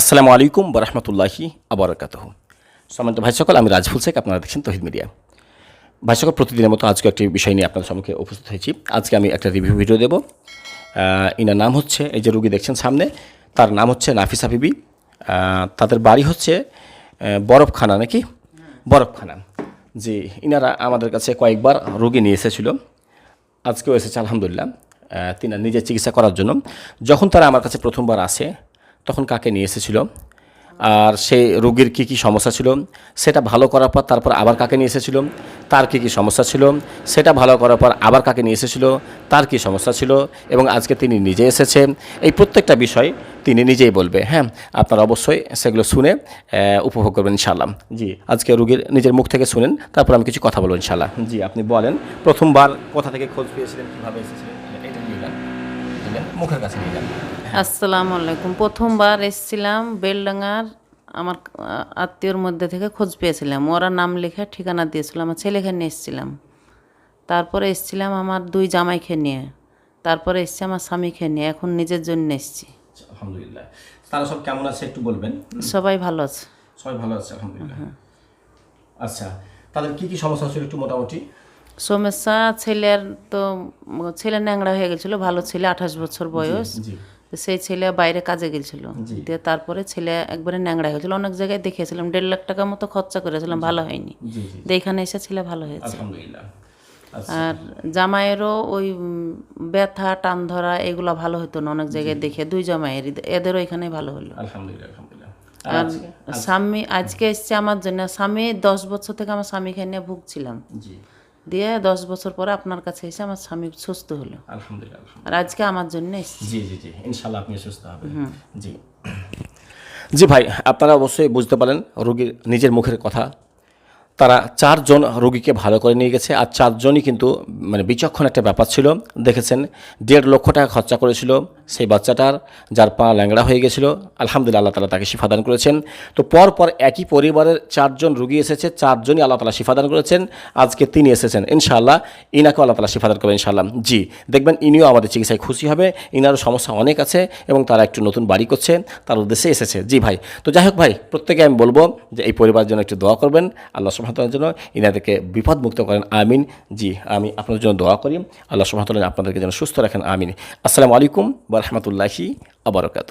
আসসালামু আলাইকুম বরহমতুল্লাহি আবরকাত সম্মানিত ভাই সকল, আমি রাজফুল শেখ, আপনারা দেখছেন তহিদ মিডিয়া। ভাই সকল, প্রতিদিনের মতো আজকে একটি বিষয় নিয়ে আপনাদের সম্মুখে উপস্থিত হয়েছি। আজকে আমি একটা রিভিউ ভিডিও দেবো। ইনার নাম হচ্ছে, এই যে রুগী দেখছেন সামনে, তার নাম হচ্ছে নাফিসা বিবি। তাদের বাড়ি হচ্ছে বরফখানা নাকি? বরফখানা। জি, ইনারা আমাদের কাছে কয়েকবার রুগী নিয়ে এসেছিল। আজকেও এসেছে, আলহামদুলিল্লাহ। তিনি নিজের চিকিৎসা করার জন্য। যখন তারা আমার কাছে প্রথমবার আসে তখন কাকে নিয়ে এসেছিল? আর সেই রোগীর কী কী সমস্যা ছিল? সেটা ভালো করার পর তারপর আবার কাকে নিয়ে এসেছিল? তার কী কী সমস্যা ছিল? সেটা ভালো করার পর আবার কাকে নিয়ে এসেছিল? তার কী সমস্যা ছিল? এবং আজকে তিনি নিজে এসেছে। এই প্রত্যেকটা বিষয় তিনি নিজেই বলবে। হ্যাঁ আপনারা অবশ্যই সেগুলো শুনে উপভোগ করবেন ইনশাল্লাহ জি, আজকে রুগীর নিজের মুখ থেকে শুনেন, তারপর আমি কিছু কথা বলব ইনশাল্লাহ জি, আপনি বলেন, প্রথমবার কোথা থেকে খোঁজ পেয়েছিলেন, কীভাবে এসেছিলেন এটা নিয়ে যান দিলেন, মুখের কাছে নিয়ে যান। আসসালামু আলাইকুম। প্রথমবার এসেছিলাম বেলডাঙ্গার। আমার আত্মীয়র মধ্যে থেকে খোঁজ পেয়েছিলাম। ওরা নাম লেখা ঠিকানা দিয়েছিল। আমার ছেলেকে নিয়ে এসেছিলাম। তারপরে এসেছিলাম আমার দুই জামাইকে নিয়ে। তারপরে এসছি আমার স্বামীকে নিয়ে। এখন নিজের জন্য এসেছি। আচ্ছা, আলহামদুলিল্লাহ। তারা সব কেমন আছে একটু বলবেন? সবাই ভালো আছে। সবাই ভালো আছে আলহামদুলিল্লাহ। আচ্ছা তাদের কি কি সমস্যা ছিল একটু মোটামুটি? সমস্যা ছেলের তো ছেলে ন্যাংরা হয়ে গেছিল ভালো ছেলে আঠাশ বছর বয়স। সেই ছেলে বাইরে কাজে গেছিল। দিয়ে তারপরে ছেলে একবারে ন্যাংরা হয়ে গেছিল। অনেক জায়গায় দেখিয়েছিলাম দেড় লাখ টাকা মতো খরচা করেছিলাম ভালো হয়নি। এখানে এসে ছেলে ভালো হয়েছে। আচ্ছা। আর জামাইয়েরও ওই ব্যথা টান ধরা এগুলো ভালো হতো না অনেক জায়গায় দেখে দুই জামাইয়েরই এদেরও এখানে ভালো হলো। আর স্বামী আজকে এসছে আমার জন্য। স্বামী দশ বছর থেকে আমার স্বামীকে নিয়ে ভুগছিলাম। জি। দিয়ে দশ বছর পরে আপনার কাছে এসে আমার স্বামী সুস্থ হলো। আলহামদুলিল্লাহ। আর আজকে আমার জন্য জি জি জি ইনশাল্লাহ আপনি সুস্থ হবেন। জি। জি ভাই আপনারা অবশ্যই বুঝতে পারেন রোগীর নিজের মুখের কথা। তারা চারজন রোগীকে ভালো করে নিয়ে গেছে আর চারজনই কিন্তু মানে বিচক্ষণ একটা ব্যাপার ছিল। দেখেছেন দেড় লক্ষ টাকা খরচা করেছিল। সেই বাচ্চাটার, যার পা ল্যাংড়া হয়ে গেছিল, আলহামদুলিল্লাহ আল্লাহ তালা তাকে শিফাদান করেছেন। তো পর পর একই পরিবারের চারজন রুগী এসেছে, চারজনই আল্লাহ তালা শিফাদান করেছেন। আজকে তিনি এসেছেন, ইনশাআল্লাহ, ইনাকেও আল্লাহ তালা শিফাদান করবেন, ইনশাআল্লাহ। জি, দেখবেন ইনিও আমাদের চিকিৎসায় খুশি হবে, ইনারও সমস্যা অনেক আছে এবং তারা একটু নতুন বাড়ি করছে, তার উদ্দেশ্যে এসেছে। জি ভাই, তো যাই হোক ভাই প্রত্যেকে আমি বলব যে এই পরিবারের জন্য একটু দোয়া করবেন, আল্লাহ সুহামতাল্লার জন্য ইনাদেরকে বিপদমুক্ত করেন, আমিন। জি, আমি আপনাদের জন্য দোয়া করি, আল্লাহ সুহামতাল্লাহ আপনাদেরকে যেন সুস্থ রাখেন, আমিন। আসসালামু আলাইকুম বরহমতুল্লাহি আবরকাত